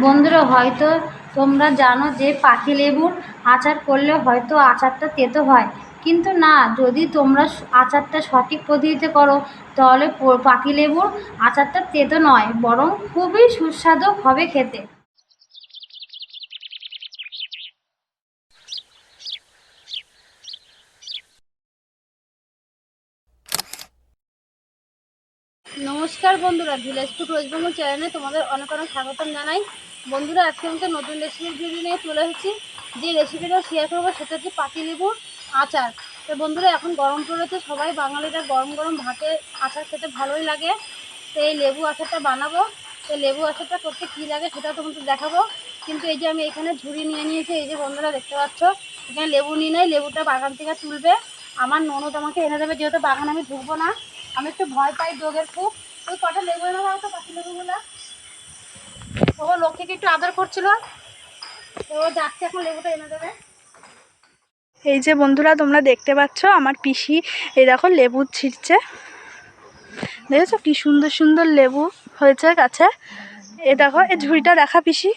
বন্ধুরা, হয়তো তোমরা জানো যে পাখি লেবুর আচার করলে হয়তো আচারটা তেতো হয়। কিন্তু না, যদি তোমরা আচারটা সঠিক পদ্ধতিতে করো, তাহলে পাখি লেবুর আচারটা তেতো নয়, বরং খুবই সুস্বাদু হবে খেতে। নমস্কার বন্ধুরা, ভিলেজ ফুড ওয়েস্ট চ্যানেলে তোমাদের অনেক অনেক স্বাগতম জানাই। বন্ধুরা, আজকে আমাকে নতুন রেসিপির ভিডিও নিয়ে চলে এসেছি। যে রেসিপিটা শেয়ার করব সেটা হচ্ছে পাতিলেবুর আচার। তো বন্ধুরা, এখন গরম পড়েছে, সবাই বাঙালিরা গরম গরম ভাতে আচার খেতে ভালোই লাগে। তো এই লেবু আচারটা বানাবো। তো লেবু আচারটা করতে কী লাগে সেটা তোমাদের দেখাবো। কিন্তু এই যে আমি এখানে ঝুড়ি নিয়ে নিয়েছি, এই যে বন্ধুরা দেখতে পাচ্ছ, এখানে লেবু নিয়ে নেয় লেবুটা বাগান থেকে তুলবে। আমার ননদ আমাকে এনে দেবে, যেহেতু বাগান আমি ঢুকবো না। আমি একটু ভয় পাই ডোগের খুব। ওই কটা লেবু এনে দাও তো পাখি লেবুগুলো। ও লক্ষ্মীকে একটু আদর করছিল। তো যাচ্ছে এখন লেবুটা এনে দেবে। এই যে বন্ধুরা, তোমরা দেখতে পাচ্ছ আমার পিসি, এই দেখো লেবু ছিঁড়ছে। দেখেছ কি সুন্দর সুন্দর লেবু হয়েছে গাছে? এ দেখো, এই ঝুড়িটা দেখা পিসি।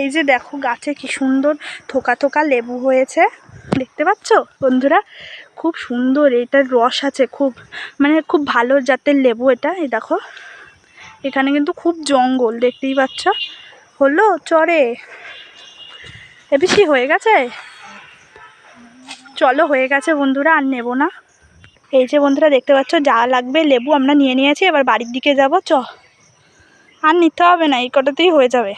এই যে দেখো গাছে কি সুন্দর থোকা থোকা লেবু হয়েছে। দেখতে পাচ্ছ বন্ধুরা? খুব সুন্দর, এটার রস আছে খুব মানে খুব ভালো জাতের লেবু এটা, এই দেখো। এখানে কিন্তু খুব জঙ্গল, দেখতেই পাচ্ছ। হলো, চরে। এ বেশি হয়ে গেছে? চলো, হয়ে গেছে বন্ধুরা, আর নেব না। এই যে বন্ধুরা, দেখতে পাচ্ছ, যা লাগবে লেবু আমরা নিয়ে নিয়েছি, এবার বাড়ির দিকে যাব, চ। আর নিতে হবে না, এই কটাতেই হয়ে যাবে।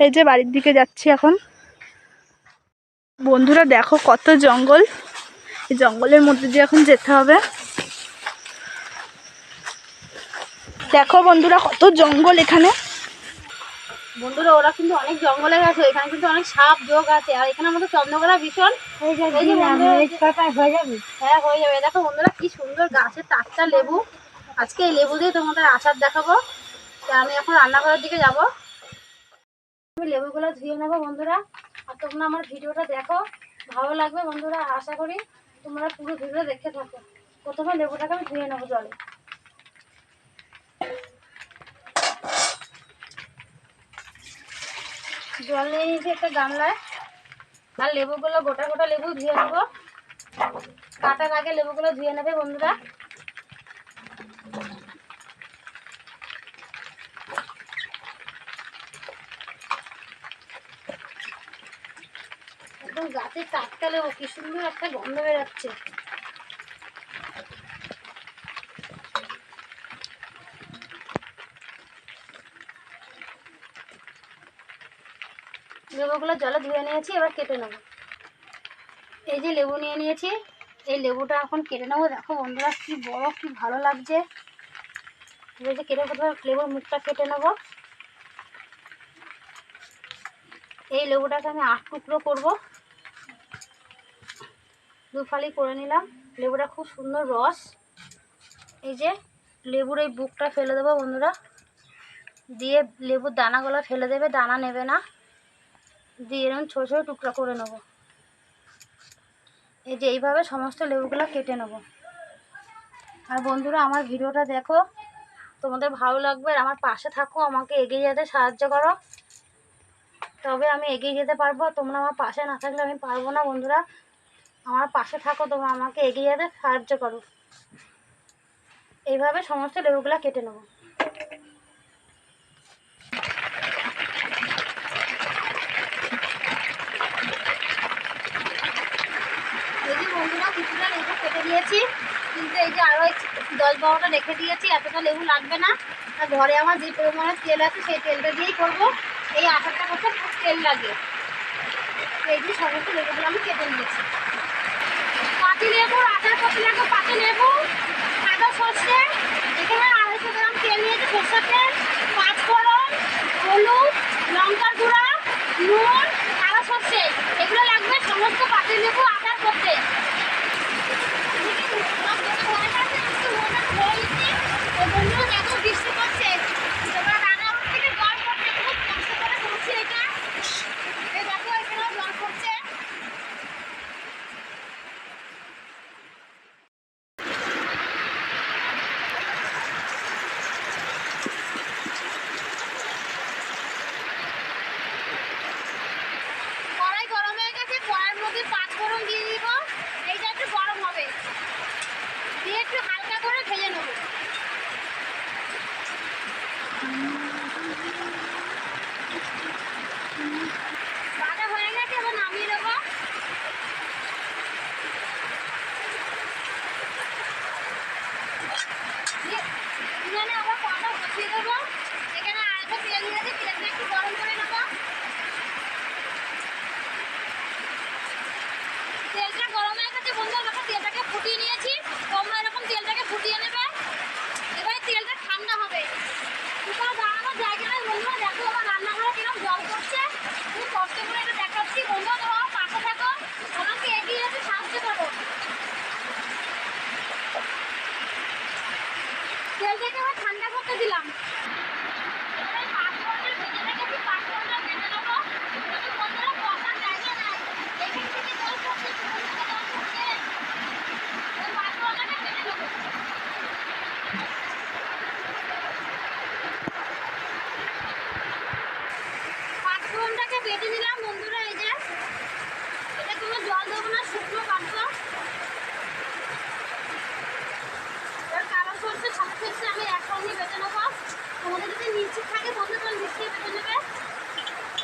এই যে বাড়ির দিকে যাচ্ছি এখন। বন্ধুরা দেখো কত জঙ্গল। এই জঙ্গলের মধ্যে দিয়ে এখন যেতে হবে। দেখো বন্ধুরা কত জঙ্গল এখানে। বন্ধুরা ওরা কিন্তু অনেক জঙ্গলে গেছে। এখানে কিন্তু অনেক সাপ যোগ আছে। আর এখানে আমাদের চন্দ্রকলা ভীষণ। এই যে বন্ধুরা- হয়ে যাবে। হ্যাঁ হয়ে যাবে। দেখো বন্ধুরা কি সুন্দর গাছের টাটকা লেবু। আজকে এই লেবু দিয়ে তোমাদের আচার দেখাবো। আমি এখন রান্নাঘরের দিকে যাব। আমি লেবুগুলো ধুয়ে নেব বন্ধুরা। আর তোমরা আমার ভিডিওটা দেখো, ভালো লাগবে বন্ধুরা, আশা করি তোমরা পুরো ভিডিও দেখতে থাকো। প্রথমে লেবুটাকে আমি ধুয়ে নেব জলে। জল নিয়ে নিয়েছি একটা গামলায় আর লেবুগুলো, গোটা গোটা লেবু ধুয়ে নেব। কাটার আগে লেবুগুলো ধুয়ে নেবে বন্ধুরা। একদম গাছে টাটকা লেবু কি সুন্দর একটা গন্ধ বেরোচ্ছে। লেবুগুলো জলে ধুয়ে নিয়েছি, এবার কেটে নেব। এই যে লেবু নিয়ে নিয়েছি, এই লেবুটা এখন কেটে নেব। দেখো বন্ধুরা, কি বড়, কি ভালো লাগছে। যে কেটে প্রথমে লেবুর মুখটা কেটে নেব। এই লেবুটাকে আমি আট টুকরো করব। দু ফালি করে নিলাম। লেবুটা খুব সুন্দর রস। এই যে লেবুর এই বুকটা ফেলে দেবো বন্ধুরা। দিয়ে লেবুর দানাগুলো ফেলে দেবে, দানা নেবে না। দিয়ে এরকম ছোটো ছোটো টুকরা করে নেব। এই যে এইভাবে সমস্ত লেবুগুলো কেটে নেব। আর বন্ধুরা, আমার ভিডিওটা দেখো। তোমাদের ভালো লাগবে আর আমার পাশে থাকো, আমাকে এগিয়ে যেতে সাহায্য করো। তবে আমি এগিয়ে যেতে পারব, তোমরা আমার পাশে না থাকলে আমি পারব না বন্ধুরা। আমার পাশে থাকো, তোমরা আমাকে এগিয়ে যেতে সাহায্য করো। এইভাবে সমস্ত লেবুগুলো কেটে নেব। কিছুটা লেবু কেটে দিয়েছি কিন্তু এই যে দশ বারোটা রেখে দিয়েছি, এতটা লেবু লাগবে না। আর ঘরে আমার যে পরিমাণে তেল আছে, সেই তেলটা দিয়েই করব। এই লাগে। এই যে সমস্ত লেবুগুলো আমি কেটে নিয়েছি। পাতি লেবুর আচার করতে লাগবে পাতি লেবু সাদা সর্ষে, এখানে আড়াইশো গ্রাম তেল নিয়েছি সর্ষের তেল পাঁচফোড়ন হলুদ, লঙ্কার গুঁড়া, নুন সাদা সর্ষে। এগুলো লাগবে সমস্ত পাতি লেবু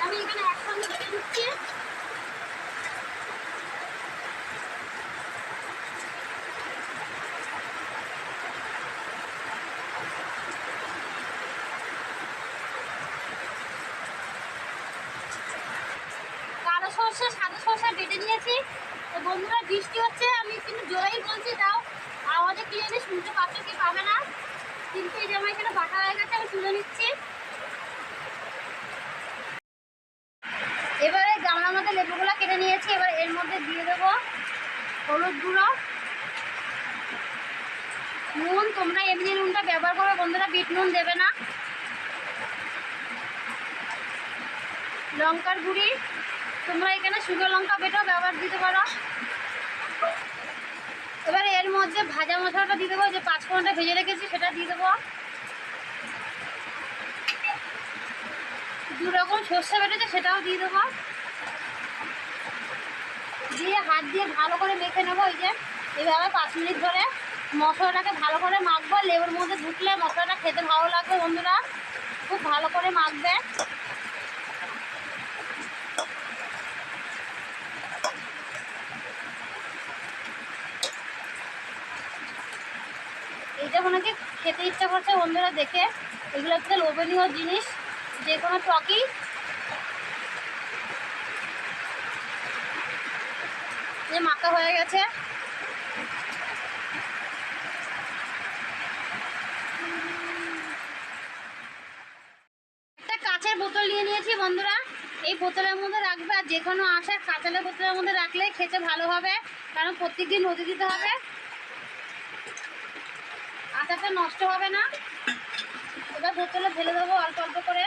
আমি এখানে একসঙ্গে নিচ্ছি কালো সর্ষে, সাদা সর্ষে বেটে নিয়েছি। তো বন্ধুরা, বৃষ্টি হচ্ছে, আমি কিন্তু জোরেই বলছি তাও আওয়াজে ক্লিয়ারলি শুনতে পাচ্ছ কি পাবে না। কিন্তু এই যে আমার এখানে বাটা হয়ে গেছে, আমি তুলে নিচ্ছি। এবারে গামলার মধ্যে লেবুগুলো কেটে নিয়েছি, এবার এর মধ্যে দিয়ে দেবো হলুদ গুঁড়ো। নুন, তোমরা এমনি নুনটা ব্যবহার করবে, বন্ধুরা বিট নুন দেবে না। লঙ্কার গুঁড়ি, তোমরা এখানে শুকনো লঙ্কা বেটেও ব্যবহার দিতে পারো। এবার এর মধ্যে ভাজা মশলাটা দিয়ে দেবো যে পাঁচ ভেজে রেখেছি, সেটা দিয়ে দেবো। দু রকম সর্ষে বেটেছে, সেটাও দিয়ে দেবো। দিয়ে হাত দিয়ে ভালো করে মেখে নেব, ওই যে। এভাবে পাঁচ মিনিট ধরে মশলাটাকে ভালো করে মাখবো লেবুর মধ্যে ঢুকলে মশলাটা খেতে ভালো লাগবে বন্ধুরা। খুব ভালো করে মাখবে। এইটা ওনাকে খেতে ইচ্ছা করছে, বন্ধুরা দেখে। এগুলো হচ্ছে লোভনীয় জিনিস, যে কোনো টকই। যে মাখা হয়ে গেছে। একটা কাঁচের বোতল নিয়ে নিয়েছি, বন্ধুরা। এই বোতলের মধ্যে রাখবে, আর যে কোনো আসার কাঁচালের বোতলের মধ্যে রাখলে খেতে ভালো হবে, কারণ প্রত্যেকদিন রোদে দিতে হবে। আচারটা নষ্ট হবে না। এবার বোতলে ঢেলে দেবো অল্প অল্প করে।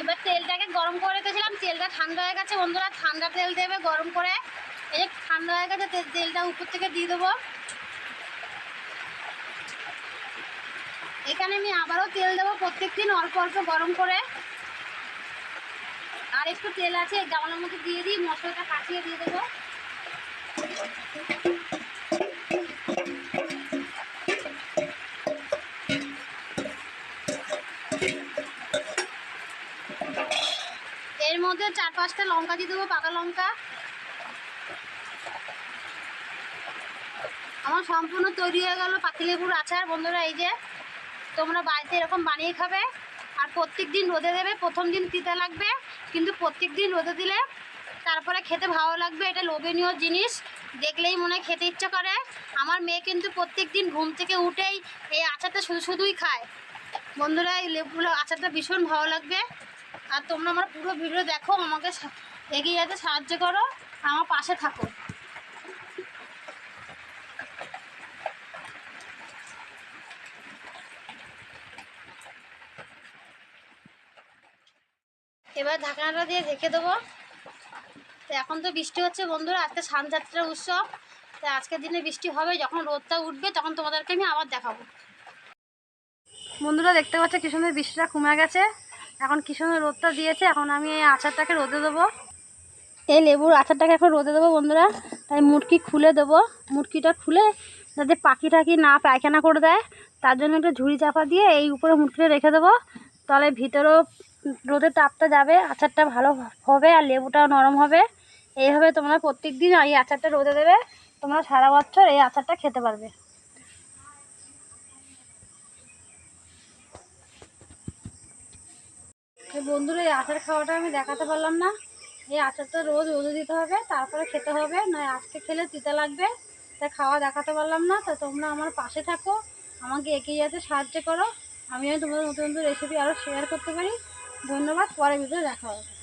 এবার তেলটাকে গরম করে রেখেছিলাম, তেলটা ঠান্ডা হয়ে গেছে বন্ধুরা, ঠান্ডা তেল দেবে গরম করে। এই যে ঠান্ডা হয়ে গেছে তেলটা উপর থেকে দিয়ে দেবো। এখানে আমি আবারও তেল দেবো প্রত্যেক দিন অল্প অল্প গরম করে। আর একটু তেল আছে গামলার মধ্যে দিয়ে দিই, মশলাটা কাটিয়ে দিয়ে দেবো। পাঁচটা লঙ্কা দিয়ে দেবো, পাকা লঙ্কা। আমার সম্পূর্ণ তৈরি হয়ে গেল পাতিলেবুর আচার, বন্ধুরা, এই যে। তোমরা বাড়িতে এরকম বানিয়ে খাবে। আর প্রত্যেক দিন রোদে দেবে, প্রথম দিন তিতা লাগবে, কিন্তু প্রত্যেক দিন রোদে দিলে তারপরে খেতে ভালো লাগবে, এটা লোভনীয় জিনিস। দেখলেই মনে খেতে ইচ্ছা করে। আমার মেয়ে কিন্তু প্রত্যেক দিন ঘুম থেকে উঠেই এই আচারটা শুধু শুধুই খায়। বন্ধুরা, এই লেবুগুলো, আচারটা ভীষণ ভালো লাগবে। আর তোমরা আমার পুরো ভিডিও দেখো, আমাকে এগিয়ে যেতে সাহায্য করো, আমার পাশে থাকো। এবার ঢাকনাটা দিয়ে ঢেকে দেবো। তো এখন তো বৃষ্টি হচ্ছে বন্ধুরা, আজকে সানযাত্রা উৎসব। তো আজকের দিনে বৃষ্টি হবে, যখন রোদটা উঠবে, তখন তোমাদেরকে আমি আবার দেখাবো। বন্ধুরা, দেখতে পাচ্ছ কি সুন্দর বৃষ্টিটা কমে গেছে। এখন কি সুন্দর রোদটা দিয়েছে, এখন আমি এই আচারটাকে রোদে দেবো। এই লেবুর আচারটাকে এখন রোদে দেবো বন্ধুরা, তাই মুটকি খুলে দেবো। মুটকিটা খুলে যাতে পাখি টাকি না পায়খানা করে দেয়, তার জন্য একটা ঝুড়ি চাপা দিয়ে এই উপরে মুটকিটা রেখে দেবো। তাহলে ভিতরেও রোদের তাপটা যাবে, আচারটা ভালো হবে আর লেবুটাও নরম হবে। এইভাবে তোমরা প্রত্যেক দিন এই আচারটা রোদে দেবে, তোমরা সারা বছর এই আচারটা খেতে পারবে। তো বন্ধুরা, এই আচার খাওয়াটা আমি দেখাতে পারলাম না। এই আচারটা রোজ রোদে দিতে হবে, তারপরে খেতে হবে। নয়, আজকে খেলে তিতা লাগবে তাই খাওয়া দেখাতে পারলাম না। তো তোমরা আমার পাশে থাকো, আমাকে এগিয়ে যেতে সাহায্য করো। আমিও তোমাদের নতুন নতুন রেসিপি আরও শেয়ার করতে পারি। ধন্যবাদ পরে ভিডিও দেখা হবে।